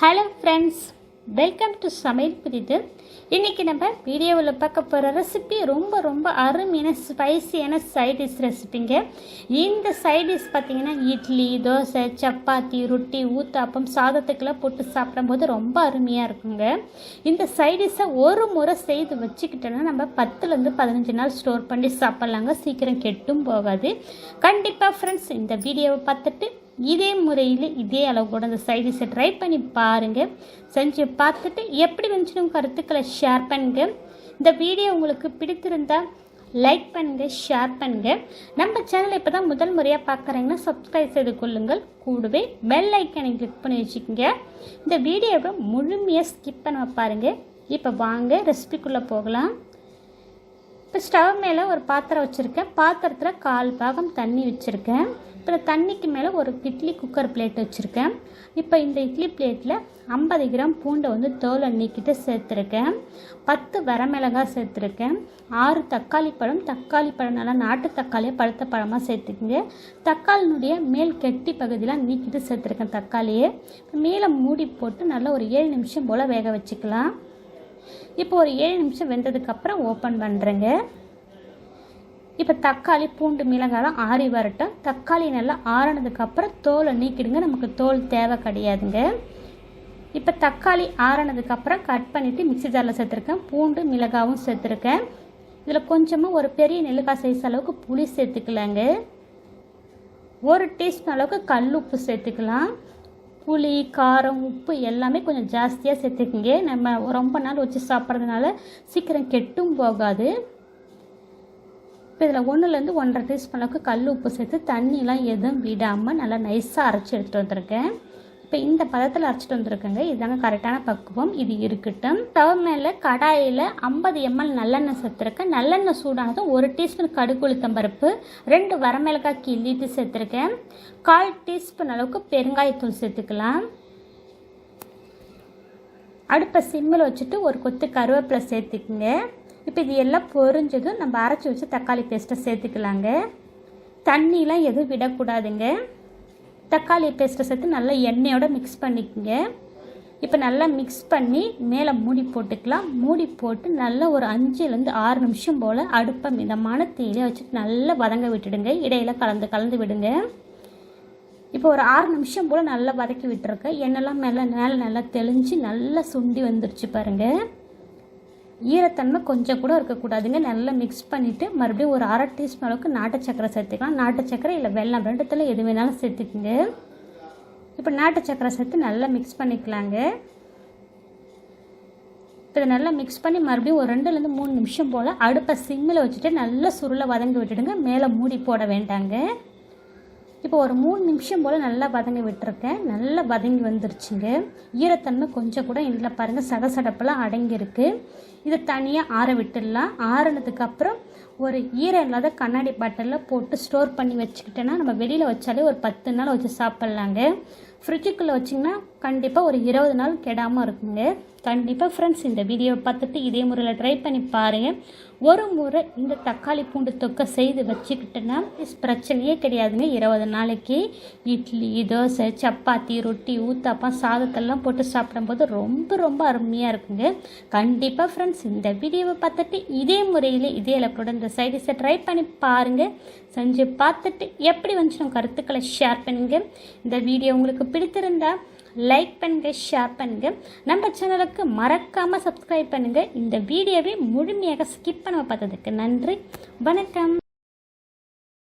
Hello friends welcome to சமையல் புதிது. இன்றைக்கி நம்ம வீடியோவில் பார்க்க போகிற ரெசிபி ரொம்ப ரொம்ப அருமையான ஸ்பைசியான சைட் டிஷ் ரெசிபிங்க இந்த சைட் டிஷ் பார்த்திங்கன்னா இட்லி தோசை சப்பாத்தி ரொட்டி ஊத்தாப்பம் சாதத்துக்கெல்லாம் போட்டு சாப்பிடும்போது ரொம்ப அருமையாக இருக்குங்க. இந்த சைட் டிஷ்ஷை ஒரு முறை செய்து வச்சுக்கிட்டோன்னா நம்ம பத்துலேருந்து பதினஞ்சு நாள் ஸ்டோர் பண்ணி சாப்பிட்லாங்க. சீக்கிரம் கெட்டும் போகாது. கண்டிப்பாக ஃப்ரெண்ட்ஸ் இந்த வீடியோவை பார்த்துட்டு இதே முறையில் இதே அளவு கூட அந்த சைடிஷை ட்ரை பண்ணி பாருங்கள் செஞ்சு பார்த்துட்டு எப்படி வந்துச்சுன்னு கருத்துக்களை ஷேர் பண்ணுங்க. இந்த வீடியோ உங்களுக்கு பிடித்திருந்தால் லைக் பண்ணுங்கள் ஷேர் பண்ணுங்கள் நம்ம சேனலை இப்போ தான் முதல் முறையாக பார்க்குறீங்கன்னா சப்ஸ்கிரைப் செய்து கொள்ளுங்கள். கூடவே பெல் ஐக்கனை கிளிக் பண்ணி வச்சுக்கோங்க. இந்த வீடியோவை முழுமையாக ஸ்கிப் பண்ண பாருங்கள் இப்போ வாங்க ரெசிபிக்குள்ளே போகலாம். இப்போ ஸ்டவ் மேலே ஒரு பாத்திரம் வச்சுருக்கேன். பாத்திரத்தில் கால் பாகம் தண்ணி வச்சுருக்கேன். இப்போ தண்ணிக்கு மேலே ஒரு இட்லி குக்கர் பிளேட் வச்சுருக்கேன். இப்போ இந்த இட்லி பிளேட்டில் ஐம்பது கிராம் பூண்டை வந்து தோலை நீக்கிட்டு சேர்த்துருக்கேன். பத்து வரமிளகாய் சேர்த்துருக்கேன். ஆறு தக்காளி பழம் தக்காளி பழம் நல்லா நாட்டு தக்காளியை பழுத்த பழமாக சேர்த்துக்குங்க. தக்காளினுடைய மேல் கெட்டி பகுதியெலாம் நீக்கிட்டு சேர்த்துருக்கேன் தக்காளியை. மேலே மூடி போட்டு நல்லா ஒரு ஏழு நிமிஷம் போல் வேக வச்சுக்கலாம். இப்போ ஒரு ஏழு நிமிஷம் வெந்ததுக்கப்புறம் ஓப்பன் பண்ணுறேங்க இப்போ தக்காளி பூண்டு மிளகாலாம் ஆறி வரட்டும். தக்காளி நல்லா ஆறினதுக்கப்புறம் தோலை நீக்கிடுங்க. நமக்கு தோல் தேவை கிடையாதுங்க. இப்போ தக்காளி ஆறினதுக்கப்புறம் கட் பண்ணிவிட்டு மிக்சி ஜாரில் சேர்த்துருக்கேன். பூண்டு மிளகாவும் சேர்த்துருக்கேன். இதில் கொஞ்சமாக ஒரு பெரிய நெல்லுக்காய் சைஸ் அளவுக்கு புளி சேர்த்துக்கலாங்க. ஒரு டீஸ்பூன் அளவுக்கு கல் உப்பு சேர்த்துக்கலாம். புளி காரம் உப்பு எல்லாமே கொஞ்சம் ஜாஸ்தியாக சேர்த்துக்கிங்க. நம்ம ரொம்ப நாள் வச்சு சாப்பிட்றதுனால சீக்கிரம் கெட்டும் போகாது. இப்போ இதில் ஒன்றுலேருந்து ஒன்றரை டீஸ்பூன் அளவுக்கு கல் உப்பு சேர்த்து தண்ணிலாம் எதுவும் விடாமல் நல்லா நைஸாக அரைச்சி எடுத்துகிட்டு வந்திருக்கேன். இப்போ இந்த பதத்தில் அரைச்சிட்டு வந்திருக்கேங்க. இதுதாங்க கரெக்டான பக்குவம். இது இருக்கட்டும். தவ மேலே கடாயில் ஐம்பது எம்எல் நல்லெண்ணெய் சேர்த்துருக்கேன். நல்லெண்ணெய் சூடானதும் ஒரு டீஸ்பூன் கடுகுளுத்தம் பருப்பு ரெண்டு வரமிளகாய் கிள்ளிட்டு சேர்த்துருக்கேன். கால் டீஸ்பூன் அளவுக்கு பெருங்காயத்தூள் சேர்த்துக்கலாம். அடுப்பை சிம்மில் வச்சுட்டு ஒரு கொத்து கருவேப்பிலை சேர்த்துக்குங்க. இப்போ இது எல்லாம் பொரிஞ்சதும் நம்ம அரைச்சி வச்சு தக்காளி பேஸ்ட்டை சேர்த்துக்கலாங்க. தண்ணியெலாம் எதுவும் விடக்கூடாதுங்க. தக்காளி பேஸ்ட்டை சேர்த்து நல்லா எண்ணெயோடு மிக்ஸ் பண்ணிக்கோங்க. இப்போ நல்லா மிக்ஸ் பண்ணி மேலே மூடி போட்டுக்கலாம். மூடி போட்டு நல்லா ஒரு அஞ்சுலேருந்து ஆறு நிமிஷம் போல் அடுப்பை மிதமான தீயில வச்சுட்டு நல்லா வதங்க விட்டுடுங்க. இடையில கலந்து கலந்து விடுங்க. இப்போ ஒரு ஆறு நிமிஷம் போல் நல்லா வதக்கி விட்டுருக்கேன் எண்ணெய்லாம் மேலே மேலே நல்லா தெளிஞ்சு நல்லா சுண்டி வந்துருச்சு பாருங்கள் ஈரத்தன்மை கொஞ்சம் கூட இருக்கக்கூடாதுங்க. நல்லா மிக்ஸ் பண்ணிவிட்டு மறுபடியும் ஒரு அரை டீஸ்பூன் அளவுக்கு நாட்டு சக்கரை சேர்த்துக்கலாம். நாட்டு சக்கரை இல்லை வெள்ளம் ரெண்டுத்தில் எது வேணாலும் சேர்த்துக்குங்க. இப்போ நாட்டு சக்கரை சேர்த்து நல்லா மிக்ஸ் பண்ணிக்கலாங்க. இப்போ இதை நல்லா மிக்ஸ் பண்ணி மறுபடியும் ஒரு ரெண்டுலேருந்து மூணு நிமிஷம் போல் அடுப்பை சிம்மில் வச்சுட்டு நல்லா சுருளை வதங்கி விட்டுடுங்க. மேலே மூடி போட வேண்டாங்க. இப்போ ஒரு மூணு நிமிஷம் போல் நல்லா வதங்கி விட்டுருக்கேன். நல்லா வதங்கி வந்துருச்சுங்க. ஈரத்தன்மை கொஞ்சம் கூட இதில் பாருங்கள் சதசடப்பெல்லாம் அடங்கியிருக்கு. இதை தனியாக ஆற விட்டுடலாம். ஆறினதுக்கப்புறம் ஒரு ஈரம் இல்லாத கண்ணாடி பாட்டிலில் போட்டு ஸ்டோர் பண்ணி வச்சுக்கிட்டேன்னா நம்ம வெளியில் வச்சாலே ஒரு பத்து நாள் வச்சு சாப்பிட்லாங்க. ஃப்ரிட்ஜுக்குள்ளே வச்சிங்கன்னா கண்டிப்பாக ஒரு இருபது நாள் கெடாமல் இருக்குங்க. கண்டிப்பாக ஃப்ரெண்ட்ஸ் இந்த வீடியோவை பார்த்துட்டு இதே முறையில் ட்ரை பண்ணி பாருங்கள் ஒரு முறை இந்த தக்காளி பூண்டு தொக்கை செய்து வச்சுக்கிட்டோன்னா பிரச்சனையே கிடையாதுங்க. இருபது நாளைக்கு இட்லி தோசை சப்பாத்தி ரொட்டி ஊத்தாப்பம் சாதத்தெல்லாம் போட்டு சாப்பிடும்போது ரொம்ப ரொம்ப அருமையாக இருக்குங்க. கண்டிப்பாக ஃப்ரெண்ட்ஸ் இந்த வீடியோவை பார்த்துட்டு இதே முறையில் இதே இலக்குடன் இந்த சைடிஸை ட்ரை பண்ணி பாருங்கள் செஞ்சு பார்த்துட்டு எப்படி வந்துச்சு கருத்துக்களை ஷேர் பண்ணுங்கள் இந்த வீடியோ உங்களுக்கு பிடித்திருந்தா லைக் பண்ணுங்கள் ஷேர் பண்ணுங்கள் நம்ம சேனலுக்கு மறக்காமல் சப்ஸ்கிரைப் பண்ணுங்கள் இந்த வீடியோவை முழுமையாக ஸ்கிப் பண்ண பார்த்ததுக்கு நன்றி. வணக்கம்.